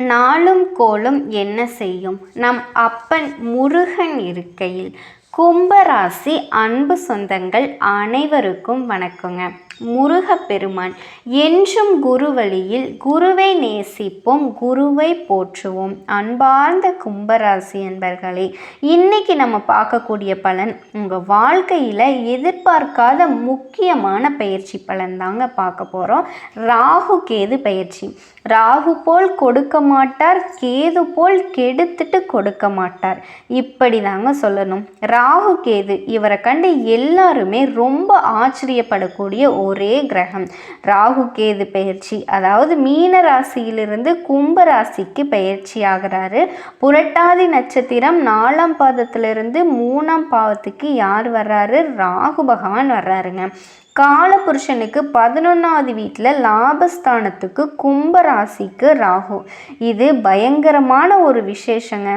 நாளும் கோலும் என்ன செய்யும்? நம் அப்பன் முருகன் இருக்கையில் கும்பராசி அன்பு சொந்தங்கள் அனைவருக்கும் வணக்கங்க. முருகப்பெருமான் என்றும் குரு வழியில் குருவை நேசிப்போம் குருவை போற்றுவோம். அன்பார்ந்த கும்பராசி என்பர்களே இன்னைக்கு நம்ம பார்க்கக்கூடிய பலன் உங்கள் வாழ்க்கையில் எதிர்பார்க்காத முக்கியமான பயிற்சி பலன் தாங்க பார்க்க போகிறோம் ராகு கேது பயிற்சி. ராகு போல் கொடுக்க மாட்டார் கேது போல் கெடுத்துட்டு கொடுக்க மாட்டார். இப்படி தாங்க சொல்லணும். ராகு கேது இவரை கண்டு எல்லாருமே ரொம்ப ஆச்சரியப்படக்கூடிய ஒரு ஒரே கிரகம். ராகு கேது பயிற்சி அதாவது மீன ராசியிலிருந்து கும்ப ராசிக்கு பயிற்சி ஆகிறாரு. புரட்டாதி நட்சத்திரம் நாலாம் பாதத்திலிருந்து மூணாம் பாவத்துக்கு யார் வர்றாரு? ராகு பகவான் வர்றாருங்க. காலபுருஷனுக்கு பதினொன்றாவது வீட்டில் லாபஸ்தானத்துக்கு கும்ப ராசிக்கு ராகு. இது பயங்கரமான ஒரு விசேஷங்க.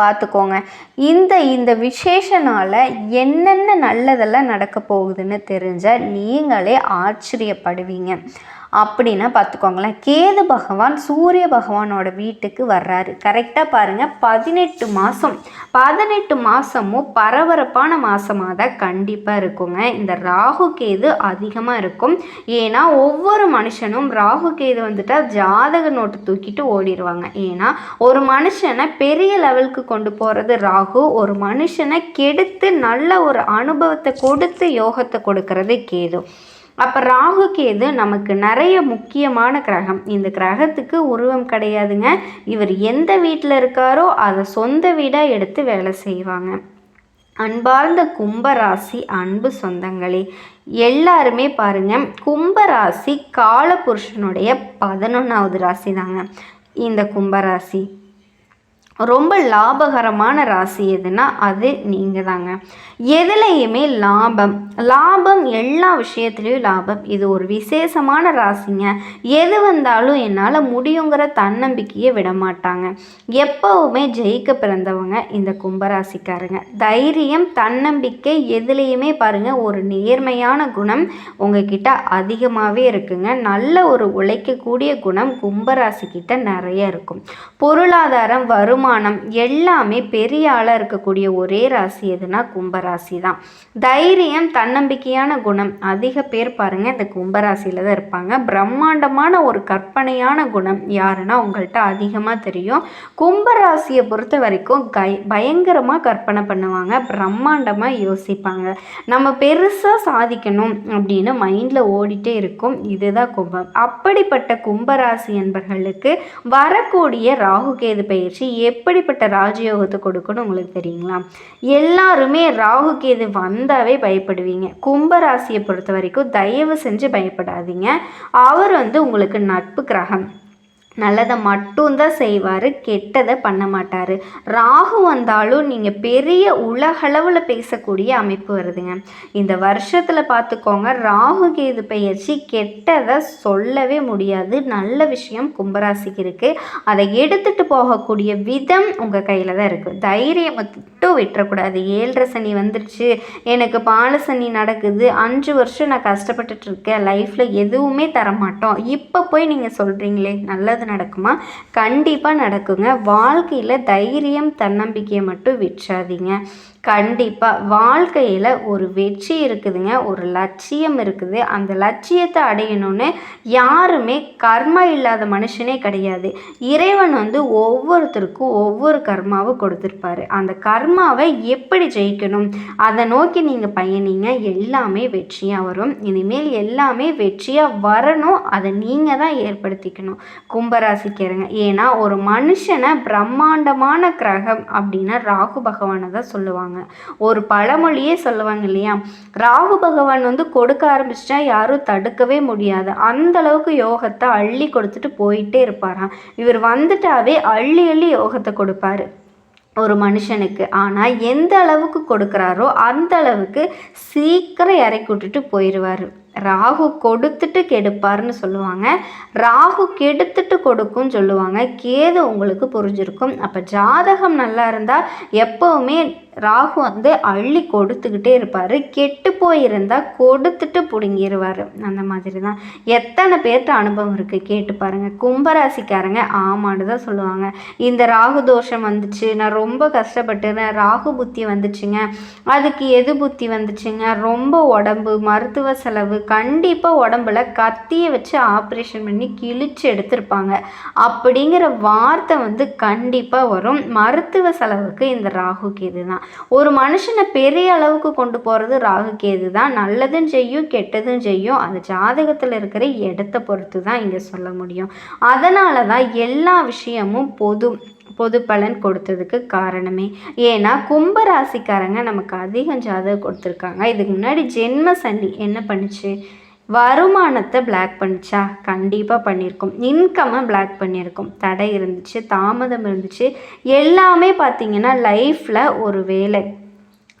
பார்த்துக்கோங்க. இந்த இந்த விசேஷனால் என்னென்ன நல்லதெல்லாம் நடக்க போகுதுன்னு தெரிஞ்சால் நீங்களே ஆச்சரியப்படுவீங்க. அப்படின்னா பார்த்துக்கோங்களேன். கேது பகவான் சூரிய பகவானோட வீட்டுக்கு வர்றாரு. கரெக்டாக பாருங்கள் பதினெட்டு மாதம் பதினெட்டு மாதமும் பரபரப்பான மாதமாக தான் கண்டிப்பாக இருக்குங்க. இந்த ராகு கேது அதிகமாக இருக்கும். ஏன்னா ஒவ்வொரு மனுஷனும் ராகு கேது வந்துட்டால் ஜாதக நோட்டு தூக்கிட்டு ஓடிடுவாங்க ஏன்னா ஒரு மனுஷனை பெரிய லெவலுக்கு கொண்டு போகிறது ராகு. ஒரு மனுஷனை கெடுத்து நல்ல ஒரு அனுபவத்தை கொடுத்து யோகத்தை கொடுக்கறது கேது. அப்போ ராகு கேது நமக்கு நிறைய முக்கியமான கிரகம். இந்த கிரகத்துக்கு உருவம் கிடையாதுங்க. இவர் எந்த வீட்டில் இருக்காரோ அதை சொந்த வீடாக எடுத்து வேலை செய்வாங்க. அன்பார்ந்த கும்பராசி அன்பு சொந்தங்களே எல்லாருமே பாருங்க. கும்பராசி காலபுருஷனுடைய பதினொன்றாவது ராசி தாங்க இந்த கும்பராசி ரொம்ப லாபகரமான ராசி எதுனா அது நீங்கள் தாங்க எதுலேயுமே லாபம் லாபம் எல்லா விஷயத்துலேயும் லாபம். இது ஒரு விசேஷமான ராசிங்க. எது வந்தாலும் என்னால் முடியுங்கிற தன்னம்பிக்கையை விட மாட்டாங்க. எப்போவுமே ஜெயிக்க பிறந்தவங்க இந்த கும்பராசிக்காரங்க. தைரியம் தன்னம்பிக்கை எதுலேயுமே பாருங்கள் ஒரு நேர்மையான குணம் உங்ககிட்ட அதிகமாகவே இருக்குங்க. நல்ல ஒரு உழைக்கக்கூடிய குணம் கும்பராசிக்கிட்ட நிறைய இருக்கும். பொருளாதாரம் வரும் வருமானம் எல்லாமே பெரிய ஆளாக இருக்கக்கூடிய ஒரே ராசி எதுனா கும்பராசி தான் தைரியம் தன்னம்பிக்கையான குணம். அதிக பேர் பாருங்கள் இந்த கும்பராசியில் தான் இருப்பாங்க. பிரம்மாண்டமான ஒரு கற்பனையான குணம் யாருன்னா உங்கள்கிட்ட அதிகமாக தெரியும். கும்பராசியை பொறுத்த வரைக்கும் கை பயங்கரமாக கற்பனை பண்ணுவாங்க. பிரம்மாண்டமாக யோசிப்பாங்க. நம்ம பெருசாக சாதிக்கணும் அப்படின்னு மைண்டில் ஓடிட்டே இருக்கும். இதுதான் கும்பம். அப்படிப்பட்ட கும்பராசி என்பர்களுக்கு வரக்கூடிய ராகுகேது பயிற்சி எப்படிப்பட்ட ராஜயோகத்தை கொடுக்கணும் உங்களுக்கு தெரியுங்களா? எல்லாருமே ராகு கேது வந்தாவே பயப்படுவீங்க. கும்பராசியை பொறுத்த வரைக்கும் தயவு செஞ்சு பயப்படாதீங்க. அவர் வந்து உங்களுக்கு நட்பு கிரகம். நல்லதை மட்டும்தான் செய்வார் கெட்டதை பண்ண மாட்டார். ராகு வந்தாலும் நீங்கள் பெரிய உலகளவில் பேசக்கூடிய அமைப்பு வருதுங்க. இந்த வருஷத்தில் பார்த்துக்கோங்க ராகு கேது பயிற்சி கெட்டதை சொல்லவே முடியாது. நல்ல விஷயம் கும்பராசிக்கு இருக்குது அதை எடுத்துகிட்டு போகக்கூடிய விதம் உங்கள் கையில் தான் இருக்குது தைரியம் மட்டும் விட்டுறக்கூடாது. ஏழரை சனி வந்துருச்சு எனக்கு பால சனி நடக்குது அஞ்சு வருஷம் நான் கஷ்டப்பட்டுட்டு இருக்கேன் லைஃப்பில் எதுவுமே தரமாட்டோம். இப்போ போய் நீங்கள் சொல்கிறீங்களே நல்லது நல்லது நடக்குமா? கண்டிப்பாக நடக்குங்க. வாழ்க்கையில் தைரியம் தன்னம்பிக்கையை மட்டும் விற்றாதீங்க. கண்டிப்பாக வாழ்க்கையில் ஒரு வெற்றி இருக்குதுங்க. ஒரு லட்சியம் இருக்குது. அந்த லட்சியத்தை அடையணும்னு யாருமே கர்மா இல்லாத மனுஷனே கிடையாது. இறைவன் வந்து ஒவ்வொருத்தருக்கும் ஒவ்வொரு கர்மாவை கொடுத்துருப்பாரு. அந்த கர்மாவை எப்படி ஜெயிக்கணும்? அதை நோக்கி நீங்கள் பயணிங்க. எல்லாமே வெற்றியாக வரும். இனிமேல் எல்லாமே வெற்றியாக வரணும். அதை நீங்கள் தான் ஏற்படுத்திக்கணும். கும்பராசிக்காரங்க. ஏன்னா ஒரு மனுஷனை பிரம்மாண்டமான கிரகம் அப்படின்னா ராகு பகவானை தான் சொல்லுவாங்க. சொல்லுவாங்க ஒரு பழமொழியே சொல்லுவாங்க இல்லையா? ராகு பகவான் வந்து கொடுக்க ஆரம்பிச்சிட்டா யாரும் தடுக்கவே முடியாது. அந்த அளவுக்கு யோகத்தை அள்ளி கொடுத்துட்டு போயிட்டே இருப்பாராம். இவர் வந்துட்டாவே அள்ளி அள்ளி யோகத்தை கொடுப்பாரு. ஒரு மனுஷனுக்கு. ஆனால் எந்த அளவுக்கு கொடுக்குறாரோ அந்த அளவுக்கு சீக்கிரம் இறக்கி விட்டுட்டு போயிடுவார் ராகு கொடுத்துட்டு கெடுப்பார்னு சொல்லுவாங்க. ராகு கெடுத்துட்டு கொடுக்கும்னு சொல்லுவாங்க. கேது உங்களுக்கு புரிஞ்சிருக்கும். அப்போ ஜாதகம் நல்லா இருந்தால் எப்போவுமே ராகு வந்து அள்ளி கொடுத்துக்கிட்டே இருப்பார். கெட்டு போயிருந்தால் கொடுத்துட்டு பிடுங்கிடுவார் அந்த மாதிரி தான் எத்தனை பேர்கிட்ட அனுபவம் இருக்குது கேட்டு பாருங்கள் கும்பராசிக்காரங்க ஆமான்னு தான் சொல்லுவாங்க. இந்த ராகு தோஷம் வந்துச்சு நான் ரொம்ப கஷ்டப்பட்டுருந்தேன் ராகு புத்தி வந்துச்சுங்க. அதுக்கு எது புத்தி வந்துச்சுங்க? ரொம்ப உடம்பு மருத்துவ செலவு கண்டிப்பாக உடம்புல கத்தியை வச்சு ஆப்ரேஷன் பண்ணி கிழிச்சு எடுத்திருப்பாங்க. அப்படிங்கிற வார்த்தை வந்து கண்டிப்பாக வரும். மருத்துவ செலவுக்கு இந்த ராகு கேது தான் ஒரு மனுஷனை பெரிய அளவுக்கு கொண்டு போகிறது ராகு கேது தான். நல்லதும் செய்யும் கெட்டதும் செய்யும். அது ஜாதகத்தில் இருக்கிற இடத்த பொறுத்து தான் இங்கே சொல்ல முடியும். அதனால தான் எல்லா விஷயமும் பொது பொது பலன் கொடுத்ததுக்கு காரணமே. ஏன்னா கும்பராசிக்காரங்க நமக்கு அதிகம் ஜாதகம் கொடுத்துருக்காங்க. இதுக்கு முன்னாடி ஜென்ம சனி என்ன பண்ணுச்சு? வருமானத்தை பிளாக் பண்ணிச்சா? கண்டிப்பாக பண்ணியிருக்கும் இன்கம்மை பிளாக் பண்ணியிருக்கும் தடை இருந்துச்சு தாமதம் இருந்துச்சு. எல்லாமே பார்த்தீங்கன்னா லைஃப்பில் ஒரு வேலை.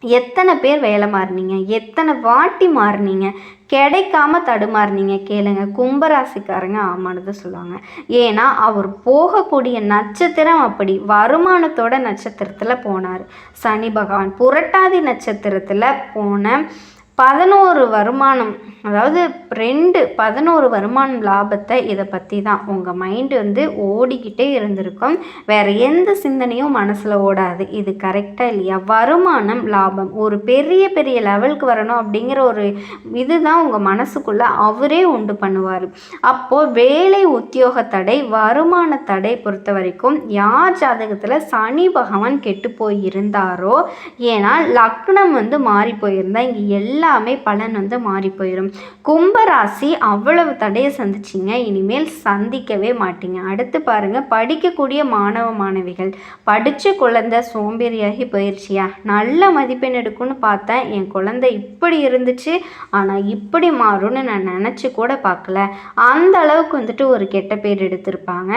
எத்தனை பேர் வேலை மாறினீங்க? எத்தனை வாட்டி மாறினீங்க? கிடைக்காம தடுமாறினீங்க? கேளுங்க. கும்பராசிக்காரங்க ஆமானது சொல்லுவாங்க. ஏன்னா அவர் போகக்கூடிய நட்சத்திரம் அப்படி. வருமானத்தோட நட்சத்திரத்தில் போனார். சனி பகவான் புரட்டாதி நட்சத்திரத்தில் போன பதினோரு வருமானம் அதாவது ரெண்டு பதினோரு வருமானம் லாபத்தை இதை பற்றி தான் உங்கள் மைண்டு வந்து ஓடிக்கிட்டே இருந்திருக்கும். வேறு எந்த சிந்தனையும் மனசில் ஓடாது. இது கரெக்டாக இல்லையா? வருமானம் லாபம். ஒரு பெரிய பெரிய லெவலுக்கு வரணும் அப்படிங்கிற ஒரு இதுதான் உங்கள் மனசுக்குள்ளே அவரே உண்டு பண்ணுவார். அப்போது வேலை உத்தியோக தடை வருமான தடை பொறுத்த வரைக்கும் யார் ஜாதகத்தில் சனி பகவான் கெட்டு போய் இருந்தாரோ ஏன்னா லக்னம் வந்து மாறி போயிருந்தா இங்கே எல்லாமே பலன் வந்து மாறி போயிடும் கும்பராசி அவ்வளவு தடையை சந்திச்சிங்க. இனிமேல் சந்திக்கவே மாட்டீங்க. அடுத்து பாருங்க படிக்கக்கூடிய மாணவ மாணவிகள். படித்த குழந்தை சோம்பேறியாகி போயிடுச்சியா நல்ல மதிப்பெண் எடுக்கும்னு பார்த்தேன். என் குழந்தை இப்படி இருந்துச்சு. ஆனால் இப்படி மாறும்னு நான் நினச்சி கூட பார்க்கல. அந்த அளவுக்கு வந்துட்டு ஒரு கெட்ட பேர் எடுத்திருப்பாங்க.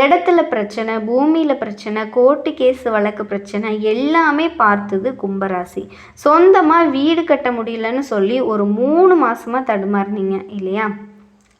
இடத்துல பிரச்சனை பூமியில் பிரச்சனை கோர்ட்டு கேஸ் வழக்கு பிரச்சனை எல்லாமே பார்த்தது கும்பராசி. சொந்தமாக வீடு கட்ட முடியல இல்லைன்னு சொல்லி ஒரு மூணு மாசமாக தடுமாறுனீங்க இல்லையா?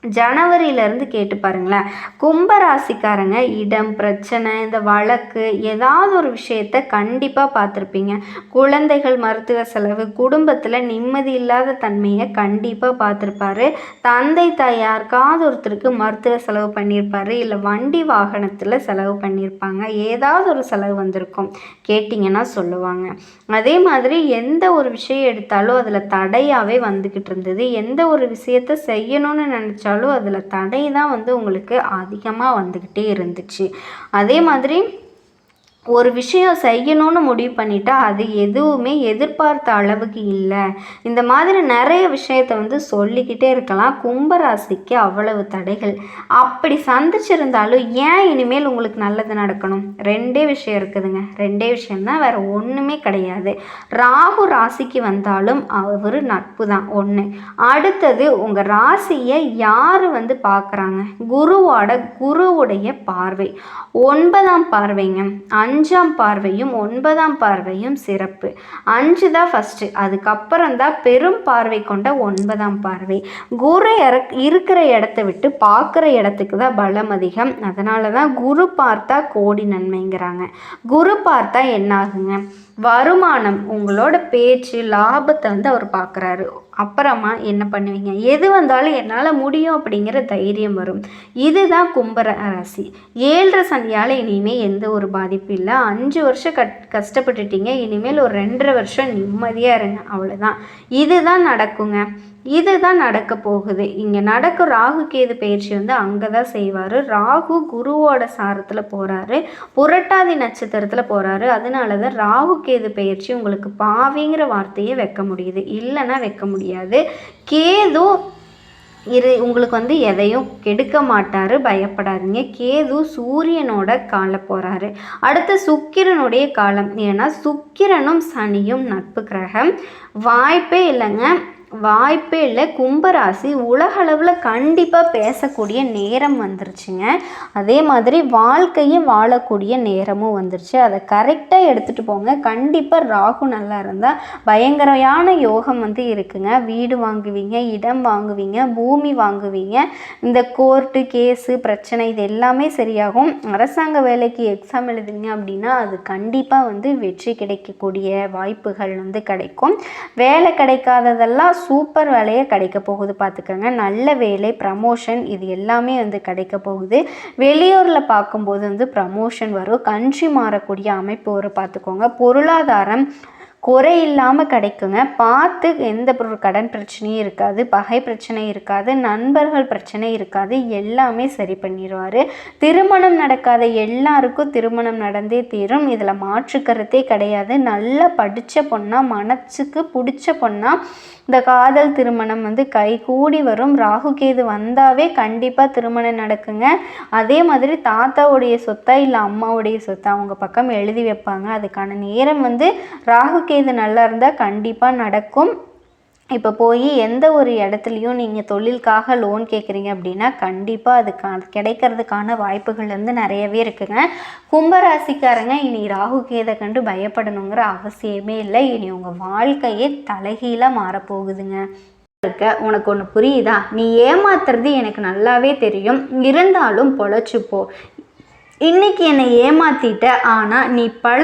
ஜனவரியிலேருந்து கேட்டு பாருங்களேன். கும்பராசிக்காரங்க இடம் பிரச்சனை இந்த வழக்கு ஏதாவது ஒரு விஷயத்த கண்டிப்பாக பார்த்துருப்பீங்க. குழந்தைகள் மருத்துவ செலவு குடும்பத்தில் நிம்மதி இல்லாத தன்மையை கண்டிப்பாக பார்த்துருப்பாரு. தந்தை தாயாருக்காவது ஒருத்தருக்கு மருத்துவ செலவு பண்ணியிருப்பாரு இல்லை வண்டி வாகனத்தில் செலவு பண்ணியிருப்பாங்க ஏதாவது ஒரு செலவு வந்திருக்கும். கேட்டிங்கன்னா சொல்லுவாங்க. அதே மாதிரி எந்த ஒரு விஷயம் எடுத்தாலும் அதில் தடையாகவே வந்துக்கிட்டு இருந்தது. எந்த ஒரு விஷயத்த செய்யணும்னு நினச்சா இருந்தாலும் அதில் தடை தான் வந்து உங்களுக்கு அதிகமாக வந்துக்கிட்டே இருந்துச்சு. அதே மாதிரி ஒரு விஷயம் செய்யணும்னு முடிவு பண்ணிட்டா அது எதுவுமே எதிர்பார்த்த அளவுக்கு இல்லை. இந்த மாதிரி நிறைய விஷயத்த வந்து சொல்லிக்கிட்டே இருக்கலாம். கும்பராசிக்கு அவ்வளவு தடைகள். அப்படி சந்திச்சிருந்தாலும் ஏன் இனிமேல் உங்களுக்கு நல்லது நடக்கணும்? ரெண்டே விஷயம் இருக்குதுங்க. ரெண்டே விஷயம்தான் வேறு ஒன்றுமே கிடையாது. ராகு ராசிக்கு வந்தாலும் அவர் நட்பு தான் ஒன்று அடுத்தது உங்கள் ராசியை யார் வந்து பார்க்குறாங்க? குருவோட குருவுடைய பார்வை. ஒன்பதாம் பார்வைங்க. அஞ்சாம் பார்வையும் ஒன்பதாம் பார்வையும் சிறப்பு. அஞ்சு தான் ஃபஸ்ட்டு அதுக்கப்புறம் தான் பெரும் பார்வை கொண்ட ஒன்பதாம் பார்வை. குரு இருக்கிற இடத்த விட்டு பார்க்குற இடத்துக்கு தான் பலம் அதிகம். அதனால தான் குரு பார்த்தா கோடி நன்மைங்கிறாங்க. குரு பார்த்தா என்னாகுங்க? வருமானம் உங்களோட பேச்சு லாபத்தை வந்து அவர் பார்க்குறாரு. அப்புறமா என்ன பண்ணுவீங்க? எது வந்தாலும் என்னால் முடியும் அப்படிங்கிற தைரியம் வரும். இதுதான் கும்பர ராசி. ஏழரை சனியால் இனிமேல் எந்த ஒரு பாதிப்பும் இல்லை. அஞ்சு வருஷம் கட் கஷ்டப்பட்டுட்டீங்க. இனிமேல் ஒரு ரெண்டரை வருஷம் நிம்மதியாக இருங்க. அவ்வளோதான் இதுதான் நடக்குங்க. இதுதான் நடக்க போகுது. இங்கே நடக்கும் ராகு கேது பயிற்சி வந்து அங்கே தான் செய்வார். ராகு குருவோட சாரத்தில் போகிறாரு புரட்டாதி நட்சத்திரத்தில் போகிறாரு அதனால தான் ராகு கேது பயிற்சி உங்களுக்கு பாவிங்கிற வார்த்தையை வைக்க முடியுது. இல்லைன்னா வைக்க முடியாது. கேது இரு உங்களுக்கு வந்து எதையும் கெடுக்க மாட்டார். பயப்படாதீங்க. கேது சூரியனோட காலை போகிறாரு அடுத்து சுக்கிரனுடைய காலம். ஏன்னா சுக்கிரனும் சனியும் நட்பு கிரகம். வாய்ப்பே இல்லைங்க. வாய்ப்பே இல்லை. கும்பராசி உலகளவில் கண்டிப்பாக பேசக்கூடிய நேரம் வந்துருச்சுங்க. அதே மாதிரி வாழ்க்கையும் வாழக்கூடிய நேரமும் வந்துருச்சு. அதை கரெக்டாக எடுத்துகிட்டு போங்க. கண்டிப்பாக ராகு நல்லா இருந்தால் பயங்கரமான யோகம் வந்து இருக்குங்க. வீடு வாங்குவீங்க இடம் வாங்குவீங்க பூமி வாங்குவீங்க. இந்த கோர்ட்டு கேஸு பிரச்சனை இது எல்லாமே சரியாகும். அரசாங்க வேலைக்கு எக்ஸாம் எழுதுங்க அப்படின்னா அது கண்டிப்பாக வந்து வெற்றி கிடைக்கக்கூடிய வாய்ப்புகள் வந்து கிடைக்கும். வேலை கிடைக்காததெல்லாம் சூப்பர் வேலையை கிடைக்க போகுது பார்த்துக்கோங்க. நல்ல வேலை ப்ரமோஷன் இது எல்லாமே வந்து கிடைக்க போகுது. வெளியூரில் பார்க்கும்போது வந்து ப்ரமோஷன் வரும். கன்ட்ரி மாறக்கூடிய அமைப்பு வரும் பார்த்துக்கோங்க. பொருளாதாரம் குறை இல்லாமல் கிடைக்குங்க. பார்த்து எந்த ஒரு கடன் பிரச்சனையும் இருக்காது பகை பிரச்சனை இருக்காது நண்பர்கள் பிரச்சனை இருக்காது எல்லாமே சரி பண்ணிடுவார் திருமணம் நடக்காத எல்லாருக்கும் திருமணம் நடந்தே தீரும். இதில் மாற்றுக்கருத்தே கிடையாது. நல்லா படித்த பொண்ணாக மனசுக்கு பிடிச்ச பொண்ணாக இந்த காதல் திருமணம் வந்து கை கூடி வரும். ராகு கேது வந்தாவே கண்டிப்பாக திருமணம் நடக்குங்க. அதே மாதிரி தாத்தாவுடைய சொத்தா இல்லை அம்மாவுடைய சொத்தா அவங்க பக்கம் எழுதி வைப்பாங்க. அதுக்கான நேரம் வந்து ராகு கே இது நல்லா இருந்தால் கண்டிப்பாக நடக்கும். இப்போ போய் எந்த ஒரு இடத்துலையும் நீங்கள் தொழிலுக்காக லோன் கேட்குறீங்க அப்படின்னா கண்டிப்பாக அதுக்கான கிடைக்கிறதுக்கான வாய்ப்புகள் வந்து நிறையவே இருக்குங்க. கும்பராசிக்காரங்க இனி ராகு கேதை கண்டு பயப்படணுங்கிற அவசியமே இல்லை. இனி உங்கள் வாழ்க்கையே தலைகீழாக மாறப்போகுதுங்க. இருக்க. உனக்கு ஒன்று புரியுதா? நீ ஏமாத்துறது எனக்கு நல்லாவே தெரியும். இருந்தாலும் பொழைச்சிப்போ. இன்னைக்கு என்னை ஏமாத்திட்ட ஆனால் நீ பல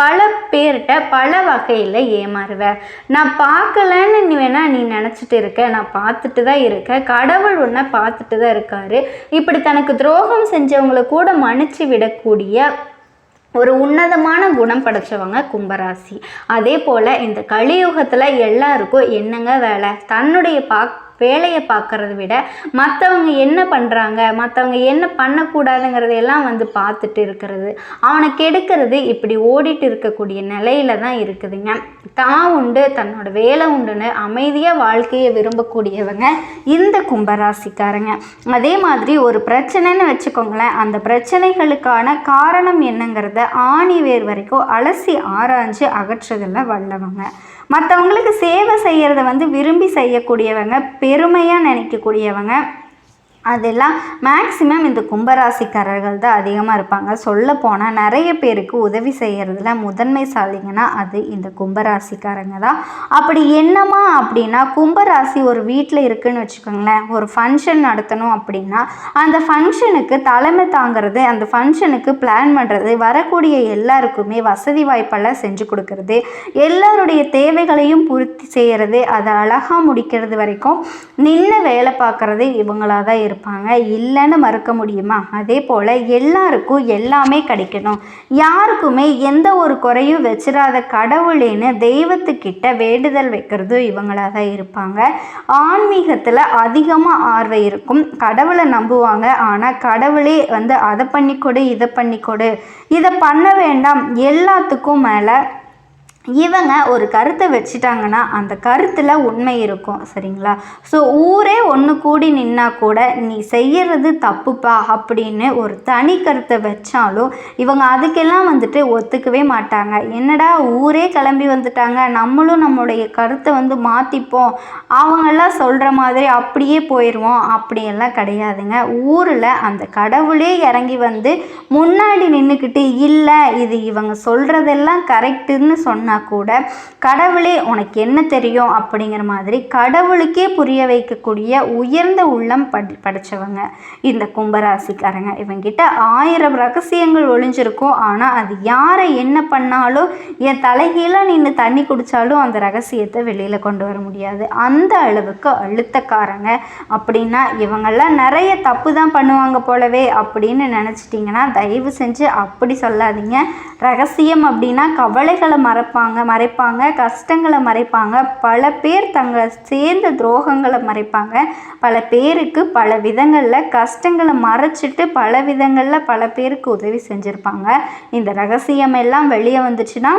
பல பேர்கிட்ட பல வகையில் ஏமாறுவ. நான் பார்க்கலன்னு நீ வேணால் நீ நினச்சிட்டு இருக்க. நான் பார்த்துட்டு தான் இருக்கேன் கடவுள் ஒன்றை பார்த்துட்டு தான் இருக்காரு. இப்படி தனக்கு துரோகம் செஞ்சவங்களை கூட மன்னிச்சு விடக்கூடிய ஒரு உன்னதமான குணம் படைச்சவங்க கும்பராசி. அதே போல் இந்த கலியுகத்தில் எல்லாருக்கும் என்னங்க வேலை? தன்னுடைய பாக் வேலையை பார்க்குறத விட மற்றவங்க என்ன பண்ணுறாங்க மற்றவங்க என்ன பண்ணக்கூடாதுங்கிறதையெல்லாம் வந்து பார்த்துட்டு இருக்கிறது. அவனை கெடுக்கிறது இப்படி ஓடிட்டு இருக்கக்கூடிய நிலையில தான் இருக்குதுங்க. தான் உண்டு தன்னோட வேலை உண்டுன்னு அமைதியாக வாழ்க்கையை விரும்பக்கூடியவங்க இந்த கும்பராசிக்காரங்க. அதே மாதிரி ஒரு பிரச்சனைன்னு வச்சுக்கோங்களேன் அந்த பிரச்சனைகளுக்கான காரணம் என்னங்கிறத ஆணி வேர் வரைக்கும் அலசி ஆராய்ஞ்சு அகற்றுதலில் வல்லவங்க. மற்றவங்களுக்கு சேவை செய்கிறத வந்து விரும்பி செய்யக்கூடியவங்க பெருமையாக நினைக்கக்கூடியவங்க. அதெல்லாம் மேக்சிமம் இந்த கும்பராசிக்காரர்கள் தான் அதிகமாக இருப்பாங்க. சொல்ல போனால் நிறைய பேருக்கு உதவி செய்கிறதுல முதன்மைசாலிங்கன்னா அது இந்த கும்பராசிக்காரங்க தான். அப்படி என்னமா அப்படின்னா கும்பராசி ஒரு வீட்டில் இருக்குன்னு வச்சுக்கோங்களேன். ஒரு ஃபங்க்ஷன் நடத்தணும் அப்படின்னா அந்த ஃபங்க்ஷனுக்கு தலைமை தாங்கிறது அந்த ஃபங்க்ஷனுக்கு பிளான் பண்ணுறது வரக்கூடிய எல்லாருக்குமே வசதி வாய்ப்பெல்லாம் செஞ்சு கொடுக்கறது எல்லாருடைய தேவைகளையும் பூர்த்தி செய்கிறது அதை அழகாக முடிக்கிறது வரைக்கும் நின்று வேலை பார்க்குறது இவங்களாக தான் இருக்கும் இருப்பாங்க. இல்லைன்னு மறுக்க முடியுமா? அதே போல் எல்லாருக்கும் எல்லாமே கிடைக்கணும். யாருக்குமே எந்த ஒரு குறையும் வச்சிடாத கடவுளேன்னு தெய்வத்துக்கிட்ட வேண்டுதல் வைக்கிறது இவங்களாக தான் இருப்பாங்க. ஆன்மீகத்தில் அதிகமாக ஆர்வம் இருக்கும். கடவுளை நம்புவாங்க. ஆனால் கடவுளே வந்து அதை பண்ணிக்கொடு இதை பண்ணிக்கொடு இதை பண்ண வேண்டாம். எல்லாத்துக்கும் மேலே இவங்க ஒரு கருத்தை வச்சுட்டாங்கன்னா அந்த கருத்தில் உண்மை இருக்கும் சரிங்களா? ஸோ ஊரே ஒன்று கூடி நின்னா கூட நீ செய்கிறது தப்புப்பா அப்படின்னு ஒரு தனி கருத்தை வச்சாலும் இவங்க அதுக்கெல்லாம் வந்துட்டு ஒத்துக்கவே மாட்டாங்க. என்னடா ஊரே கிளம்பி வந்துட்டாங்க நம்மளும் நம்மளுடைய கருத்தை வந்து மாற்றிப்போம் அவங்கெல்லாம் சொல்கிற மாதிரி அப்படியே போயிடுவோம் அப்படியெல்லாம் கிடையாதுங்க. ஊரில் அந்த கடவுளே இறங்கி வந்து முன்னாடி நின்றுக்கிட்டு இல்லை இது இவங்க சொல்கிறதெல்லாம் கரெக்டுன்னு சொன்னால் சொன்னால் கூட கடவுளே உனக்கு என்ன தெரியும்? அப்படிங்கிற மாதிரி கடவுளுக்கே புரிய வைக்கக்கூடிய உயர்ந்த உள்ளம் படி படித்தவங்க இந்த கும்பராசிக்காரங்க. இவங்கிட்ட ஆயிரம் ரகசியங்கள் ஒளிஞ்சிருக்கும். ஆனால் அது யாரை என்ன பண்ணாலும் என் தலைகீழாக நின்று தண்ணி குடித்தாலும் அந்த ரகசியத்தை வெளியில் கொண்டு வர முடியாது. அந்த அளவுக்கு அழுத்தக்காரங்க. அப்படின்னா இவங்கெல்லாம் நிறைய தப்பு தான் பண்ணுவாங்க போலவே அப்படின்னு நினச்சிட்டிங்கன்னா தயவு செஞ்சு அப்படி சொல்லாதீங்க. ரகசியம் அப்படின்னா கவலைகளை மறப்பாங்க. மறைப்பாங்க மறைப்பாங்க கஷ்டங்களை மறைப்பாங்க பல பேர் தங்களை சேர்ந்த துரோகங்களை மறைப்பாங்க. பல பேருக்கு பல விதங்களில் கஷ்டங்களை மறைச்சிட்டு பல விதங்களில் பல பேருக்கு உதவி செஞ்சுருப்பாங்க. இந்த ரகசியம் எல்லாம் வெளியே வந்துச்சுன்னா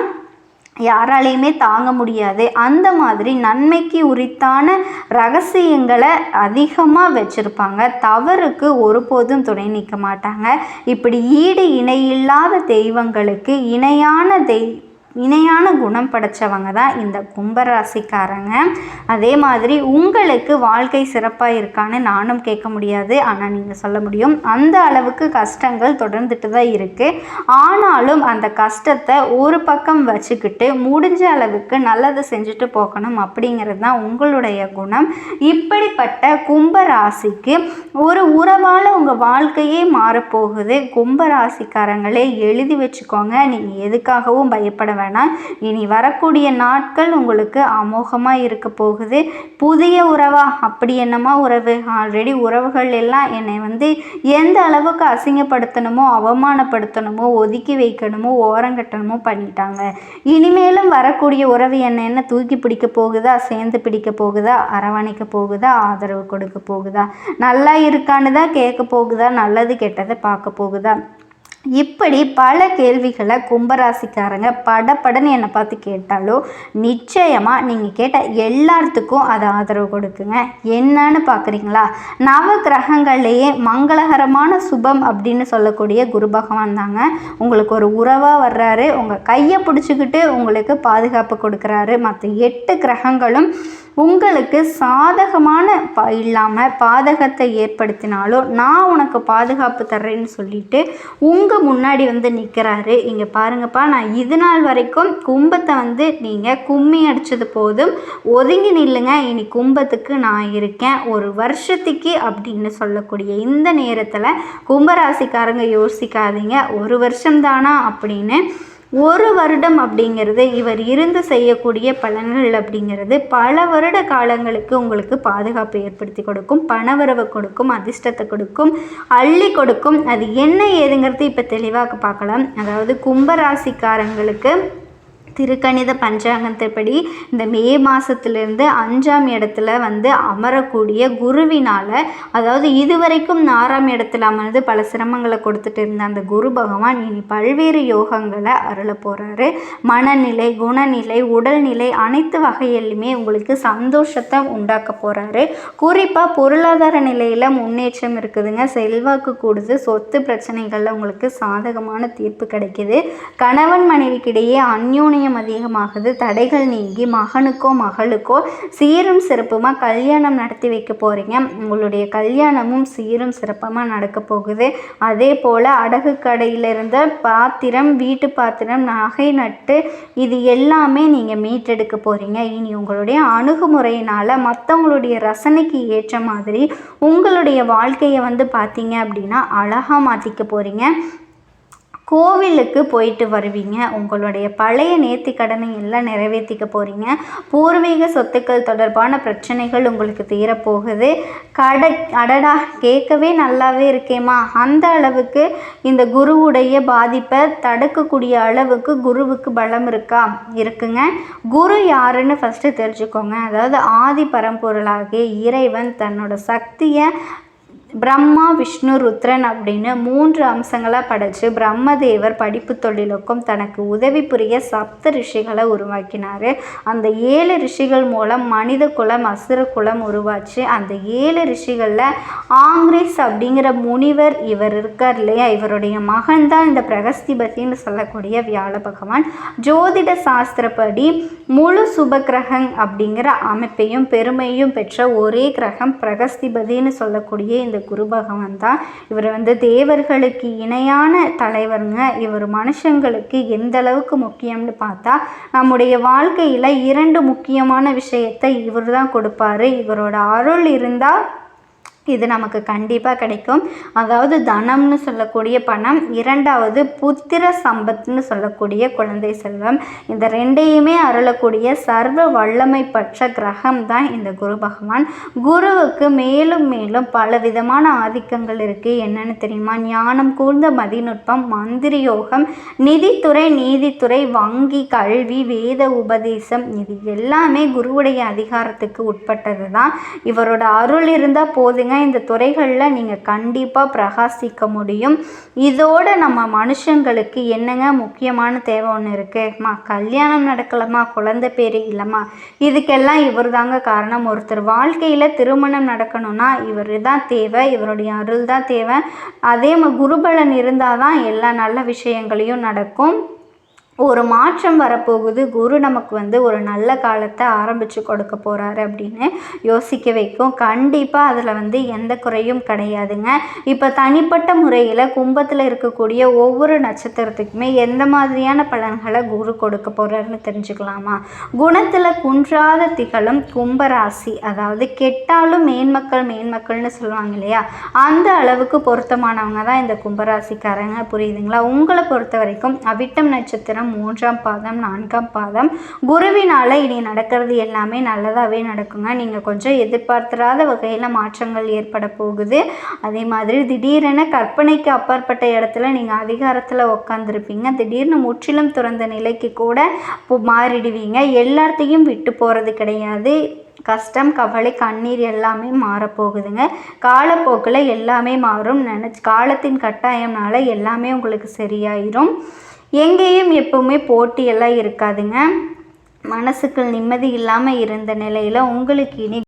யாராலையுமே தாங்க முடியாது. அந்த மாதிரி நன்மைக்கு உரித்தான ரகசியங்களை அதிகமாக வச்சுருப்பாங்க. தவறுக்கு ஒருபோதும் துணை நிற்க மாட்டாங்க. இப்படி ஈடு இணையில்லாத தெய்வங்களுக்கு இணையான தெய் இணையான குணம் படைச்சவங்க தான் இந்த கும்பராசிக்காரங்க. அதே மாதிரி உங்களுக்கு வாழ்க்கை சிறப்பாக இருக்கான்னு நானும் கேட்க முடியாது. ஆனால் நீங்கள் சொல்ல முடியும். அந்த அளவுக்கு கஷ்டங்கள் தொடர்ந்துட்டு தான் இருக்குது ஆனாலும் அந்த கஷ்டத்தை ஒரு பக்கம் வச்சுக்கிட்டு முடிஞ்ச அளவுக்கு நல்லதை செஞ்சுட்டு போகணும் அப்படிங்கிறது தான் உங்களுடைய குணம். இப்படிப்பட்ட கும்ப ராசிக்கு ஒரு உறவால் உங்கள் வாழ்க்கையே மாறப்போகுது. கும்ப ராசிக்காரங்களே எழுதி வச்சுக்கோங்க. நீங்கள் எதுக்காகவும் பயப்பட வேணாம் இனி வரக்கூடிய நாட்கள் உங்களுக்கு அமோகமாக இருக்க போகுது. புதிய உறவா? அப்படி என்னமா உறவு? ஆல்ரெடி உறவுகள் எல்லாம் என்னை வந்து எந்த அளவுக்கு அசிங்கப்படுத்தணுமோ அவமானப்படுத்தணுமோ ஒதுக்கி வைக்கணுமோ ஓரங்கட்டணுமோ பண்ணிட்டாங்க. இனிமேலும் வரக்கூடிய உறவு என்ன? என்ன தூக்கி பிடிக்க போகுதா? சேர்ந்து பிடிக்க போகுதா? அரவணைக்க போகுதா? ஆதரவு கொடுக்க போகுதா? நல்லா இருக்கான்னு தான் கேட்க போகுதா? நல்லது கெட்டதை பார்க்க போகுதா? இப்படி பல கேள்விகளை கும்பராசிக்காரங்க படப்படன்னு என்னை பார்த்து கேட்டாலோ நிச்சயமாக நீங்கள் கேட்ட எல்லாத்துக்கும் அதை ஆதரவு கொடுக்குங்க. என்னன்னு பார்க்குறீங்களா? நவ கிரகங்கள்லேயே மங்களகரமான சுபம் அப்படின்னு சொல்லக்கூடிய குரு பகவான் தாங்க உங்களுக்கு ஒரு உறவாக வர்றாரு. உங்கள் கையை பிடிச்சிக்கிட்டு உங்களுக்கு பாதுகாப்பு கொடுக்குறாரு. மற்ற எட்டு கிரகங்களும் உங்களுக்கு சாதகமான இல்லாமல் பாதகத்தை ஏற்படுத்தினாலும் நான் உனக்கு பாதுகாப்பு தர்றேன்னு சொல்லிட்டு உங்கள் முன்னாடி வந்து நிற்கிறாரு இங்கே பாருங்கப்பா நான் இது நாள் வரைக்கும் கும்பத்தை வந்து நீங்கள் கும்மி அடித்தது போதும். ஒதுங்கி நில்லுங்க இனி கும்பத்துக்கு நான் இருக்கேன். ஒரு வருஷத்துக்கு அப்படின்னு சொல்லக்கூடிய இந்த நேரத்தில் கும்பராசிக்காரங்க யோசிக்காதீங்க. ஒரு வருஷம்தானா அப்படின்னு ஒரு வருடம் அப்படிங்கிறது இவர் இருந்து செய்யக்கூடிய பலன்கள் அப்படிங்கிறது பல வருட காலங்களுக்கு உங்களுக்கு பாதுகாப்பை ஏற்படுத்தி கொடுக்கும் பணவரவை கொடுக்கும் அதிர்ஷ்டத்தை கொடுக்கும் அள்ளி கொடுக்கும். அது என்ன ஏதுங்கிறது இப்போ தெளிவாக பார்க்கலாம். அதாவது கும்பராசிக்காரங்களுக்கு திருக்கணித பஞ்சாங்கத்தின்படி இந்த மே மாதத்துலேருந்து அஞ்சாம் இடத்துல வந்து அமரக்கூடிய குருவினால் அதாவது இதுவரைக்கும் ஆறாம் இடத்துல அமர்ந்து பல சிரமங்களை கொடுத்துட்டு இருந்த அந்த குரு பகவான் இனி பல்வேறு யோகங்களை அருள போகிறாரு மனநிலை குணநிலை உடல்நிலை அனைத்து வகையிலுமே உங்களுக்கு சந்தோஷத்தை உண்டாக்க போகிறாரு குறிப்பாக பொருளாதார நிலையில் முன்னேற்றம் இருக்குதுங்க. செல்வாக்கு கூடுது. சொத்து பிரச்சனைகளில் உங்களுக்கு சாதகமான தீர்ப்பு கிடைக்கிது. கணவன் மனைவிக்கிடையே அந்யோனிய புண்ணியம் அதிகமாகுது தடைகள் நீங்கி மகனுக்கோ மகளுக்கோ சீரும் சிறப்புமாக கல்யாணம் நடத்தி வைக்க போகிறீங்க உங்களுடைய கல்யாணமும் சீரும் சிறப்பமாக நடக்க போகுது. அதே போல் அடகு கடையில் இருந்த பாத்திரம் வீட்டு பாத்திரம் நகை நட்டு இது எல்லாமே நீங்கள் மீட்டெடுக்க போகிறீங்க இனி உங்களுடைய அணுகுமுறையினால் மற்றவங்களுடைய ரசனைக்கு ஏற்ற மாதிரி உங்களுடைய வாழ்க்கையை வந்து பார்த்தீங்க அப்படின்னா அழகாக மாற்றிக்க போகிறீங்க கோவிலுக்கு போயிட்டு வருவீங்க. உங்களுடைய பழைய நேர்த்தி கடனை எல்லாம் நிறைவேற்றிக்க போகிறீங்க பூர்வீக சொத்துக்கள் தொடர்பான பிரச்சனைகள் உங்களுக்கு தீரப்போகுது. கடை அடடா கேட்கவே நல்லாவே இருக்கேம்மா. அந்த அளவுக்கு இந்த குருவுடைய பாதிப்பை தடுக்கக்கூடிய அளவுக்கு குருவுக்கு பலம் இருக்கா? இருக்குங்க. குரு யாருன்னு ஃபஸ்ட்டு தெரிஞ்சுக்கோங்க. அதாவது ஆதி பரம்பொருளாகிய இறைவன் தன்னோட சக்தியை பிரம்மா விஷ்ணு ருத்ரன் அப்படின்னு மூன்று அம்சங்களாக படைச்சு பிரம்மதேவர் படிப்பு தொழிலுக்கும் தனக்கு உதவி புரிய சப்த ரிஷிகளை உருவாக்கினார். அந்த ஏழு ரிஷிகள் மூலம் மனித குலம் அசுர குலம் உருவாச்சு. அந்த ஏழு ரிஷிகளில் ஆங்கிரிஸ் அப்படிங்கிற முனிவர் இவர் இருக்கார் இல்லையா? இவருடைய மகன் தான் இந்த பிரகஸ்திபதின்னு சொல்லக்கூடிய வியாழ பகவான். ஜோதிட சாஸ்திரப்படி முழு சுப கிரகம் அப்படிங்கிற அமைப்பையும் பெருமையும் பெற்ற ஒரே கிரகம் பிரகஸ்திபதின்னு சொல்லக்கூடிய இந்த குரு பகவான் தான். இவர் வந்து தேவர்களுக்கு இணையான தலைவருங்க. இவர் மனுஷங்களுக்கு எந்த அளவுக்கு முக்கியம்னு பார்த்தா நம்முடைய வாழ்க்கையில் இரண்டு முக்கியமான விஷயத்தை இவர் தான் கொடுப்பாரு. இவரோட அருள் இருந்தால் இது நமக்கு கண்டிப்பாக கிடைக்கும். அதாவது தனம்னு சொல்லக்கூடிய பணம் இரண்டாவது புத்திர சம்பத்னு சொல்லக்கூடிய குழந்தை செல்வம். இந்த ரெண்டையுமே அருளக்கூடிய சர்வ வல்லமை பற்ற கிரகம் தான் இந்த குரு பகவான். குருவுக்கு மேலும் மேலும் பல விதமான ஆதிக்கங்கள் இருக்குது என்னென்னு தெரியுமா? ஞானம் கூர்ந்த மதிநுட்பம் மந்திரி யோகம் நிதித்துறை நீதித்துறை வங்கி கல்வி வேத உபதேசம் இது எல்லாமே குருவுடைய அதிகாரத்துக்கு உட்பட்டது தான் இவரோட அருள் இருந்தால் போதுங்க. இந்த துறைகளில் நீங்கள் கண்டிப்பாக பிரகாசிக்க முடியும். இதோட நம்ம மனுஷங்களுக்கு என்னங்க முக்கியமான தேவை ஒன்று இருக்குமா கல்யாணம் நடக்கலமா குழந்தை பேர் இல்லைம்மா. இதுக்கெல்லாம் இவர் தாங்க காரணம். ஒருத்தர் வாழ்க்கையில் திருமணம் நடக்கணும்னா இவர் தான் தேவை இவருடைய அருள் தான் தேவை. அதே குருபலன் இருந்தால் தான் எல்லா நல்ல விஷயங்களையும் நடக்கும். ஒரு மாற்றம் வரப்போகுது. குரு நமக்கு வந்து ஒரு நல்ல காலத்தை ஆரம்பித்து கொடுக்க போகிறாரு அப்படின்னு யோசிக்க வைக்கும். கண்டிப்பாக அதில் வந்து எந்த குறையும் கிடையாதுங்க. இப்போ தனிப்பட்ட முறையில் கும்பத்தில் இருக்கக்கூடிய ஒவ்வொரு நட்சத்திரத்துக்குமே எந்த மாதிரியான பலன்களை குரு கொடுக்க போகிறாருன்னு தெரிஞ்சுக்கலாமா? குணத்தில் குன்றாத திகழும் கும்பராசி அதாவது கெட்டாலும் மேன்மக்கள் மேன்மக்கள்னு சொல்லுவாங்க இல்லையா? அந்த அளவுக்கு பொருத்தமானவங்க தான் இந்த கும்பராசிக்காரங்க புரியுதுங்களா? உங்களை பொறுத்த வரைக்கும் அவிட்டம் நட்சத்திரம் மூன்றாம் பாதம் நான்காம் பாதம். குருவினால் இனி நடக்கிறது எல்லாமே நல்லதாகவே நடக்குங்க. நீங்கள் கொஞ்சம் எதிர்பார்த்திராத வகையில் மாற்றங்கள் ஏற்பட போகுது. அதே மாதிரி திடீரென கற்பனைக்கு அப்பாற்பட்ட இடத்துல நீங்கள் அதிகாரத்தில் உட்காந்துருப்பீங்க திடீர்னு முற்றிலும் துறந்த நிலைக்கு கூட இப்போ மாறிடுவீங்க. எல்லாத்தையும் விட்டு போகிறது கிடையாது. கஷ்டம் கவலை கண்ணீர் எல்லாமே மாறப்போகுதுங்க. காலப்போக்கில் எல்லாமே மாறும். நினச்சி காலத்தின் கட்டாயம்னால எல்லாமே உங்களுக்கு சரியாயிரும். எங்கேயும் எப்பவுமே போட்டியெல்லாம் இருக்காதுங்க. மனசுக்கு நிம்மதி இல்லாமல் இருந்த நிலையில் உங்களுக்கு இனி